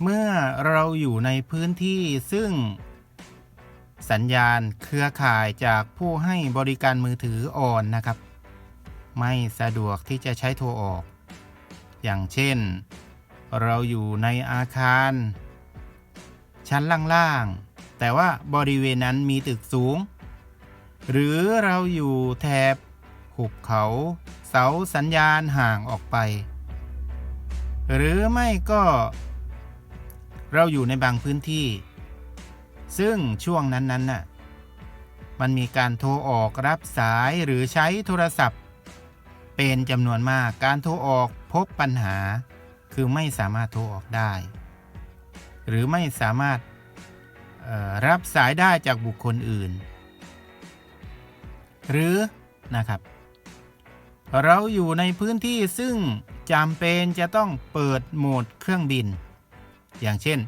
เมื่อเราอยู่ในพื้นที่ซึ่ง สัญญาณเครือข่ายจากผู้ให้บริการมือถืออ่อนนะครับ ไม่สะดวกที่จะใช้โทรออก อย่างเช่น เราอยู่ในอาคาร ชั้นล่างๆ แต่ว่าบริเวณนั้นมีตึกสูง หรือเราอยู่แถบหุบเขา เสาสัญญาณห่างออกไป หรือไม่ก็ เราอยู่ในบางพื้นที่ ซึ่งช่วงนั้นๆน่ะมันมีการโทรออกรับสายหรือใช้โทรศัพท์ เป็นจำนวนมากการโทรออกพบปัญหา คือไม่สามารถโทรออกได้ หรือไม่สามารถรับสายได้จากบุคคลอื่น หรือนะครับ เราอยู่ในพื้นที่ซึ่งจำเป็นจะต้องเปิดโหมดเครื่องบิน อย่างเช่น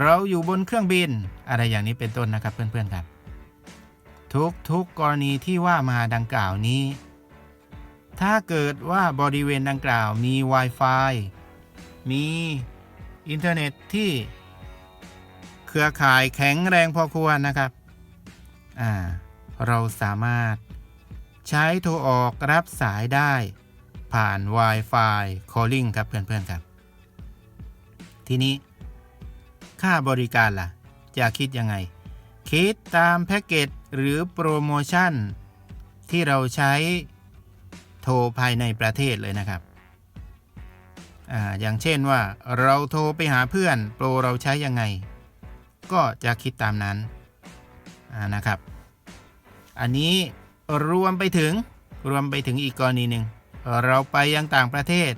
เราอยู่บนเครื่องบิน อะไรอย่างนี้เป็นต้นนะครับเพื่อนๆครับ ทุกทุกกรณีที่ว่ามาดังกล่าวนี้ ถ้าเกิดว่าบริเวณดังกล่าวมี Wi-Fi มีอินเทอร์เน็ตที่เครือข่ายแข็งแรงพอควรนะครับ อ่า เราสามารถใช้โทรออกรับสายได้ผ่าน Wi-Fi calling ครับเพื่อนๆครับ ทีนี้ ค่าบริการล่ะ จะคิดยังไง คิดตามแพ็กเกจหรือโปรโมชั่น ที่เราใช้โทรภายในประเทศเลยนะครับออย่างเช่นว่าเราโทรไปหาเพื่อน โปรเราใช้ยังไง ก็จะคิดตามนั้นนะครับ อันนี้รวมไปถึงรวมไปถึงอีกกรณีหนึ่งเราไปยังต่างประเทศ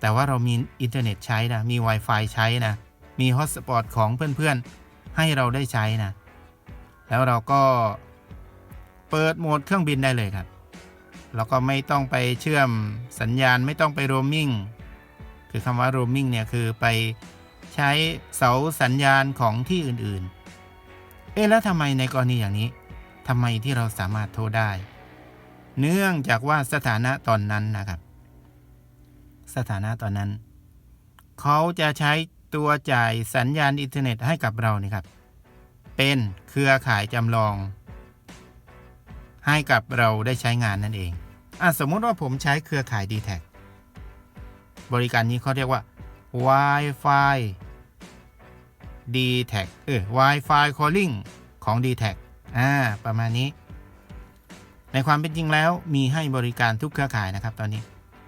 แต่ว่าเรามีอินเทอร์เน็ตใช้นะมี Wi-Fi ใช้นะ มีฮอตสปอตของเพื่อนๆ ให้เราได้ใช้นะ แล้วเราก็เปิดโหมดเครื่องบินได้เลยครับ แล้วก็ไม่ต้องไปเชื่อมสัญญาณไม่ต้องไปโรมมิ่ง คือคำว่าโรมมิ่งเนี่ยคือไปใช้เสาสัญญาณของที่อื่นๆ เอ๊ะแล้วทำไมในกรณีอย่างนี้ทำไมที่เราสามารถโทรได้ เนื่องจากว่าสถานะตอนนั้นนะครับ สถานะตอนนั้น เขาจะใช้ ตัวจ่ายสัญญาณอินเทอร์เน็ตให้กับเรานี่ครับ เป็นเครือข่ายจำลอง ให้กับเราได้ใช้งานนั่นเองอะสมมุติว่าผมใช้เครือข่าย d t แทบริการนี้เขาเรียกว่า Wi-Fi d t แทเออ Wi-Fi calling ของ d t แทอ่าประมาณนี้ ในความเป็นจริงแล้วมีให้บริการทุกเครือข่ายนะครับตอนนี้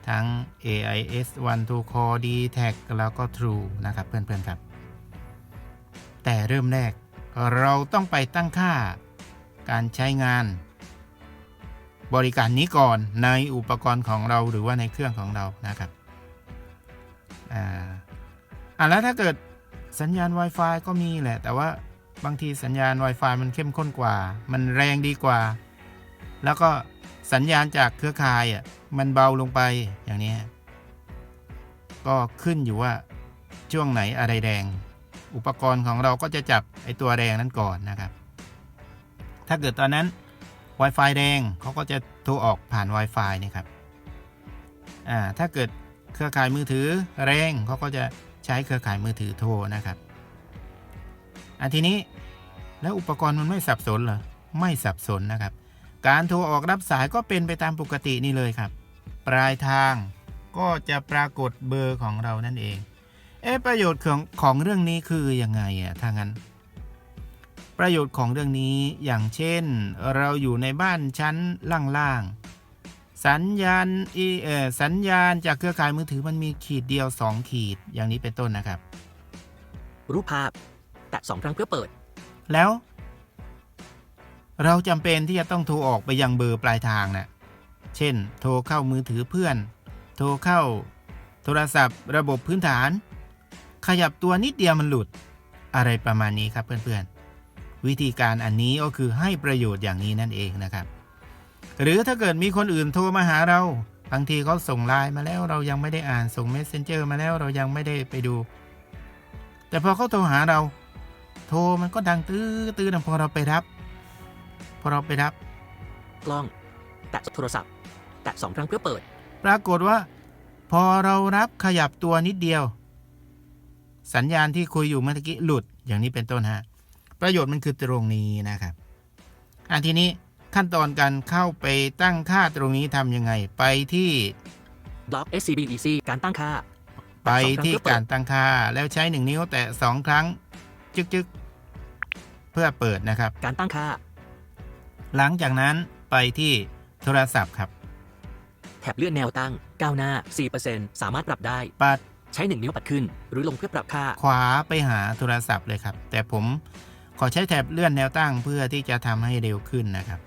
ทั้ง AIS One to Call d t a c แล้วก็ True นะครับ เพื่อนๆครับ แต่เริ่มแรกเราต้องไปตั้งค่าการใช้งาน บริการนี้ก่อนในอุปกรณ์ของเราหรือว่าในเครื่องของเรานะครับอ่าอะแล้วถ้าเกิดสัญญาณ Wi-Fi ก็มีแหละ แต่ว่าบางทีสัญญาณ Wi-Fi มันเข้มข้นกว่า มันแรงดีกว่า แล้วก็สัญญาณจากเครือข่ายอะ มันเบาลงไปอย่างนี้ ก็ขึ้นอยู่ว่าช่วงไหนอะไรแรงอุปกรณ์ของเราก็จะจับไอตัวแรงนั้นก่อนนะครับ ถ้าเกิดตอนนั้น Wi-Fi แรงเขาก็จะโทรออกผ่าน Wi-Fi นี่ครับอ่าถ้าเกิดเครือข่ายมือถือแรงเขาก็จะใช้เครือข่ายมือถือโทรนะครับอันทีนี้แล้วอุปกรณ์มันไม่สับสนเหรอไม่สับสนนะครับ การโทรออกรับสายก็เป็นไปตามปกตินี่เลยครับ ปลายทางก็จะปรากฏเบอร์ของเรานั่นเอง เอ๊ะประโยชน์ของของเรื่องนี้คือยังไงอะถ้างั้น ประโยชน์ของเรื่องนี้อย่างเช่น เราอยู่ในบ้านชั้นล่างๆ สัญญาณอีเออสัญญาณจากเครือข่ายมือถือมันมีขีดเดียว 2 ขีดอย่างนี้เป็นต้นนะครับ รูปภาพแตะสองครั้งเพื่อเปิด แล้ว เราจำเป็นที่จะต้องโทรออกไปยังเบอร์ปลายทางนะ่ะ เช่น โทรเข้ามือถือเพื่อน โทรเข้า โทรศัพท์ ระบบพื้นฐาน ขยับตัวนิดเดียวมันหลุด อะไรประมาณนี้ครับเพื่อนๆ วิธีการอันนี้ก็คือให้ประโยชน์อย่างนี้นั่นเองนะครับ หรือถ้าเกิดมีคนอื่นโทรมาหาเรา บางทีเขาส่งไลน์มาแล้วเรายังไม่ได้อ่านส่ง Messenger มาแล้วเรายังไม่ได้ไปดู แต่พอเขาโทรหาเรา โทรมันก็ดังตื้อตื้อนะพอเราไปรับ พอเราไปรับกล้องแตะโทรศัพท์ แตะสองครั้งเพื่อเปิด ปรากฏว่า พอเรารับขยับตัวนิดเดียว สัญญาณที่คุยอยู่เมื่อกี้หลุดอย่างนี้เป็นต้นฮะ ประโยชน์มันคือตรงนี้นะครับอันทีนี้ขั้นตอนการเข้าไปตั้งค่าตรงนี้ทำยังไง ไปที่บล็อก SCBDC การตั้งค่า ไปที่การตั้งค่า แล้วใช้1นิ้วแต่2ครั้ง จึกจึกเพื่อเปิดนะครับ การตั้งค่า หลังจากนั้นไปที่โทรศัพท์ครับ แถบเลื่อนแนวตั้ง ก้าวหน้า 4%สามารถปรับได้ ปัดใช้ 1 นิ้วปัดขึ้น หรือลงเพื่อปรับค่า ขวาไปหาโทรศัพท์เลยครับ แต่ผมขอใช้แถบเลื่อนแนวตั้งเพื่อที่จะทำให้เร็วขึ้นนะครับ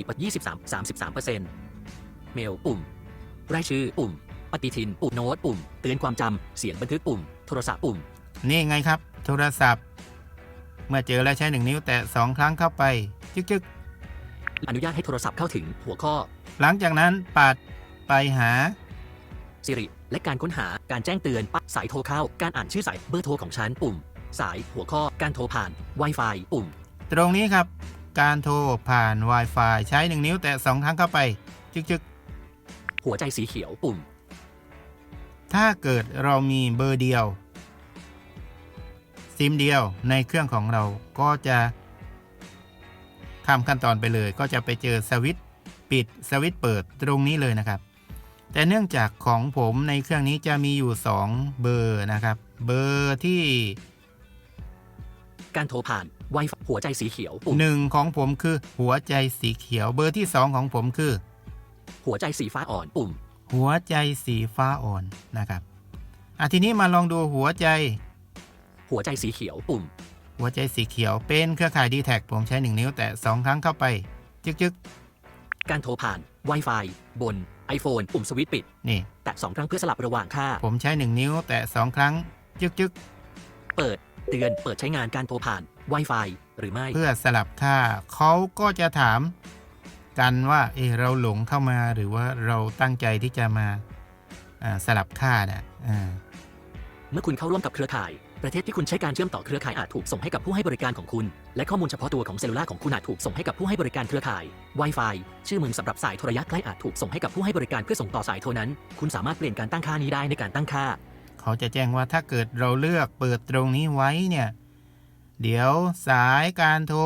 14ปัด23 33%เมลปุ่ม รายชื่อปุ่ม ปฏิทิน ปุ่มโน้ตปุ่ม เตือนความจำเสียงบันทึกปุ่ม โทรศัพท์ปุ่ม นี่ไงครับ โทรศัพท์ เมื่อเจอแล้วใช้1นิ้วแต่2ครั้งเข้าไป จึกจึกอนุญาตให้โทรศัพท์เข้าถึงหัวข้อ หลังจากนั้นปัดไปหา สิริ และการค้นหาการแจ้งเตือนปั๊บสายโทรเข้า การอ่านชื่อสายเบอร์โทรของฉันปุ่ม สายหัวข้อการโทรผ่าน Wi-Fi ปุ่ม ตรงนี้ครับ การโทรผ่าน Wi-Fi ใช้ 1 นิ้วแต่2ครั้งเข้าไป จึกจึกหัวใจสีเขียวปุ่ม ถ้าเกิดเรามีเบอร์เดียว ซิมเดียวในเครื่องของเราก็จะข้ามขั้นตอนไปเลยก็จะไปเจอสวิตช์ ปิดสวิตช์เปิดตรงนี้เลยนะครับ แต่เนื่องจากของผมในเครื่องนี้จะมีอยู่ 2 เบอร์นะครับ เบอร์ที่ การโทรผ่าน Wi-Fi หัวใจสีเขียวปุ่ม1 ของผมคือ หัวใจสีเขียว เบอร์ที่ 2 ของผมคือ หัวใจสีฟ้าอ่อนปุ่ม หัวใจสีฟ้าอ่อนนะครับอะทีนี้มาลองดูหัวใจ หัวใจสีเขียวปุ่ม หัวใจสีเขียวเป็นเครือข่าย d t แทผมใช้ 1 นิ้ว แต่ 2 ครั้งเข้าไป จึกจึ กการโทรผ่าน Wi-Fi บน iPhone ปุ่มสวิตช์ปิด นี่ แตะ2ครั้งเพื่อสลับระหว่างค่า ผมใช้ 1 นิ้ว แต่2ครั้ง จึกจึกเปิดเตือนเปิดใช้งานการโทรผ่าน Wi-Fi หรือไม่ เพื่อสลับค่า เขาก็จะถามกันว่า เอะเราหลงเข้ามาหรือว่าเราตั้งใจที่จะมาอ่าสลับค่านะอ่า เมื่อคุณเข้าร่วมกับเครือข่าย ประเทศที่คุณใช้การเชื่อมต่อเครือข่ายอาจถูกส่งให้กับผู้ให้บริการของคุณ และข้อมูลเฉพาะตัวของเซลลูล่าของคุณอาจถูกส่งให้กับผู้ให้บริการเครือข่าย Wi-Fi ชื่อมึงสำหรับสายโทรระยะใกล้อาจถูกส่งให้กับผู้ให้บริการเพื่อส่งต่อสายโทรนั้น คุณสามารถเปลี่ยนการตั้งค่านี้ได้ในการตั้งค่า เขาจะแจ้งว่าถ้าเกิดเราเลือกเปิดตรงนี้ไว้เนี่ย เดี๋ยวสายการโทร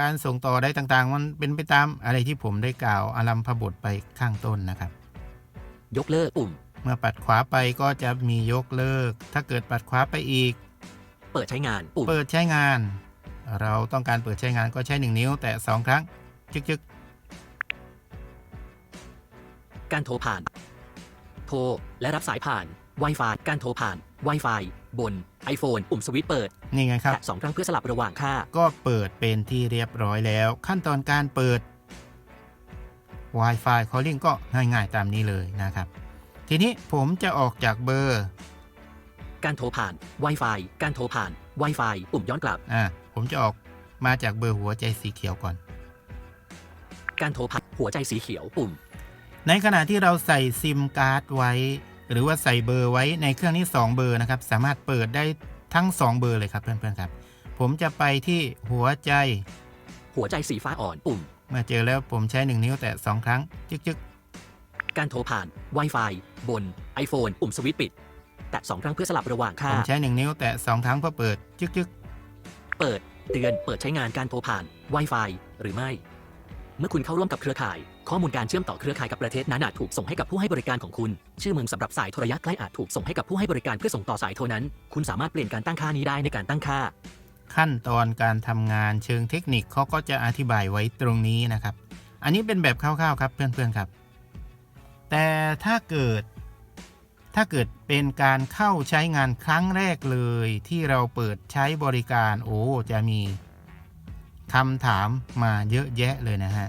การส่งต่อได้ต่างๆ มันเป็นไปตามอะไรที่ผมได้กล่าวอารัมพบทไปข้างต้นนะครับ ยกเลิกปุ่ม เมื่อปัดขวาไปก็จะมียกเลิก ถ้าเกิดปัดขวาไปอีก เปิดใช้งานปุ่มเปิดใช้งาน เราต้องการเปิดใช้งานก็ใช้ 1 นิ้ว แต่ 2 ครั้ง จึกจึกการโทรผ่าน โทร และรับสายผ่าน Wi-Fi การโทรผ่าน Wi-Fi บน iPhone ปุ่มสวิตช์เปิดนี่ไงครับแตะสองครั้งเพื่อสลับระหว่างค่า ก็เปิดเป็นที่เรียบร้อยแล้ว ขั้นตอนการเปิด Wi-Fi calling ก็ง่ายๆตามนี้เลยนะครับ ทีนี้ผมจะออกจากเบอร์ การโทรผ่าน Wi-Fi การโทรผ่าน Wi-Fi ปุ่มย้อนกลับ อ่าผมจะออกมาจากเบอร์หัวใจสีเขียวก่อน การโทรผ่านหัวใจสีเขียวปุ่ม ในขณะที่เราใส่ซิมการ์ดไว้ หรือว่าใส่เบอร์ไว้ในเครื่องนี้2เบอร์นะครับ สามารถเปิดได้ทั้ง 2 เบอร์เลยครับเพื่อนๆครับ ผมจะไปที่หัวใจ หัวใจสีฟ้าอ่อนปุ่ม เมื่อเจอแล้วผมใช้ 1 นิ้วแต่2ครั้ง จึกจึกการโทรผ่าน Wi-Fi บน iPhone ปุ่มสวิตช์ปิด แตะสองครั้งเพื่อสลับระหว่างผค่ามใช้1นิ้วแต่2ครั้งเพื่อเปิด จึกจึกเปิด เตือน เปิดใช้งานการโทรผ่าน Wi-Fi หรือไม่ เมื่อคุณเข้าร่วมกับเครือข่าย ข้อมูลการเชื่อมต่อเครือข่ายกับประเทศนั้นอาจถูกส่งให้กับผู้ให้บริการของคุณ ชื่อเมืองสำหรับสายโทรระยะใกล้อาจถูกส่งให้กับผู้ให้บริการเพื่อส่งต่อสายโทรนั้น คุณสามารถเปลี่ยนการตั้งค่านี้ได้ในการตั้งค่า ขั้นตอนการทำงานเชิงเทคนิคเขาก็จะอธิบายไว้ตรงนี้นะครับ อันนี้เป็นแบบคร่าวๆครับเพื่อนๆครับ แต่ถ้าเกิด ถ้าเกิดเป็นการเข้าใช้งานครั้งแรกเลยที่เราเปิดใช้บริการโอ้จะมีคำถามมาเยอะแยะเลยนะฮะ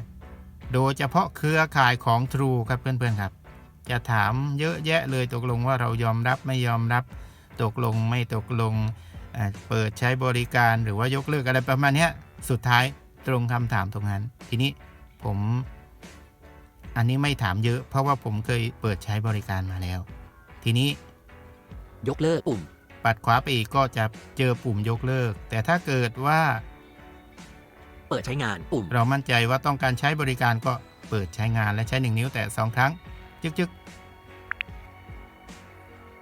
โดยเฉพาะเครือข่ายของ True ครับเพื่อนๆครับ จะถามเยอะแยะเลยตกลงว่าเรายอมรับไม่ยอมรับ ตกลงไม่ตกลงเปิดใช้บริการหรือว่ายกเลิกอะไรประมาณนี้สุดท้ายตรงคำถามตรงนั้น ทีนี้ผมอันนี้ไม่ถามเยอะ เพราะว่าผมเคยเปิดใช้บริการมาแล้ว ทีนี้ยกเลิกปุ่ม ปัดขวาไปอีกก็จะเจอปุ่มยกเลิก แต่ถ้าเกิดว่า เปิดใช้งานปุ่ม เรามั่นใจว่าต้องการใช้บริการก็เปิดใช้งานและใช้ 1 นิ้วแต่ 2 ครั้ง จึกจึก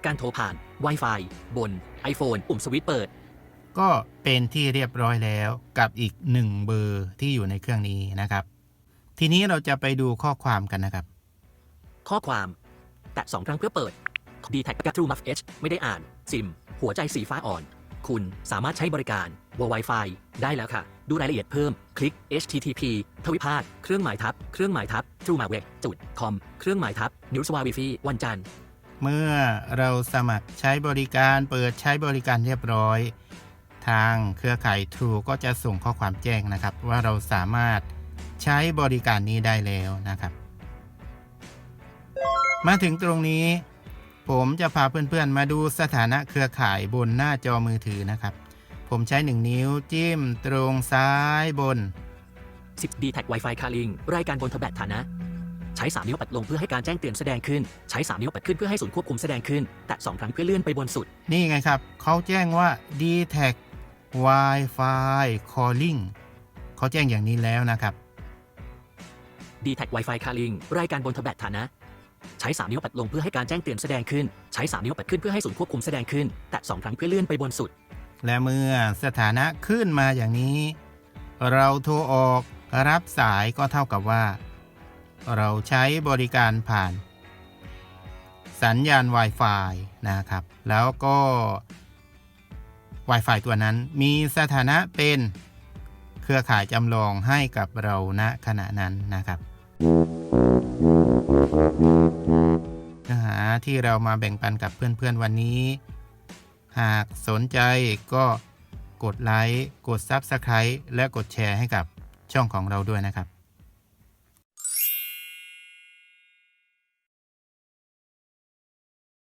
การโทรผ่าน Wi-Fi บน iPhone ปุ่มสวิตช์เปิด ก็เป็นที่เรียบร้อยแล้วกับอีกหนึ่งเบอร์ที่อยู่ในเครื่องนี้นะครับ ทีนี้เราจะไปดูข้อความกันนะครับ ข้อความ แตะสองครั้งเพื่อเปิด d t a c g a t r u m u f H ไม่ได้อ่าน ซิม หัวใจสีฟ้าอ่อน คุณสามารถใช้บริการ w Wi-Fi ได้แล้วค่ะ ดูรายละเอียดเพิ่ม คลิก http ทวิภาคเครื่องหมายทับ เครื่องหมายทับ t r u m a w e b จุด com เครื่องหมายทับนิวสวาวิฟีวันจันทร์ เมื่อเราสมัครใช้บริการเปิดใช้บริการเรียบร้อย ทางเครือข่าย True ก็จะส่งข้อความแจ้งนะครับ ว่าเราสามารถใช้บริการนี้ได้แล้วนะครับ มาถึงตรงนี้ ผมจะพาเพื่อนๆ มาดูสถานะเครือข่ายบนหน้าจอมือถือนะครับ ผมใช้ 1 นิ้วจิ้มตรงซ้ายบน 10 d t a c Wi-Fi Calling รายการบนแท็บเล็ตฐานะ ใช้ 3 นิ้วปัดลงเพื่อให้การแจ้งเตือนแสดงขึ้น ใช้ 3 นิ้วปัดขึ้นเพื่อให้ศูนย์ควบคุมแสดงขึ้น แตะ 2 ครั้งเพื่อเลื่อนไปบนสุด นี่ไงครับ เขาแจ้งว่า d t a c Wi-Fi Calling เขาแจ้งอย่างนี้แล้วนะครับ d t a c Wi-Fi Calling รายการบนแท็บเล็ตฐานะ ใช้ 3 นิ้วปัดลงเพื่อให้การแจ้งเตือนแสดงขึ้น ใช้ 3 นิ้วปัดขึ้นเพื่อให้ศูนย์ควบคุมแสดงขึ้น แตะ2ครั้งเพื่อเลื่อนไปบนสุด และเมื่อสถานะขึ้นมาอย่างนี้ เราโทรออกรับสายก็เท่ากับว่า เราใช้บริการผ่าน สัญญาณ Wi-Fi นะครับ แล้วก็ Wi-Fi ตัวนั้นมีสถานะเป็นเครือข่ายจำลองให้กับเราณขณะนั้นนะครับ เนื้อหาที่เรามาแบ่งปันกับเพื่อนๆวันนี้ หากสนใจก็กดไลค์ กด Subscribe และกดแชร์ให้กับช่องของเราด้วยนะครับ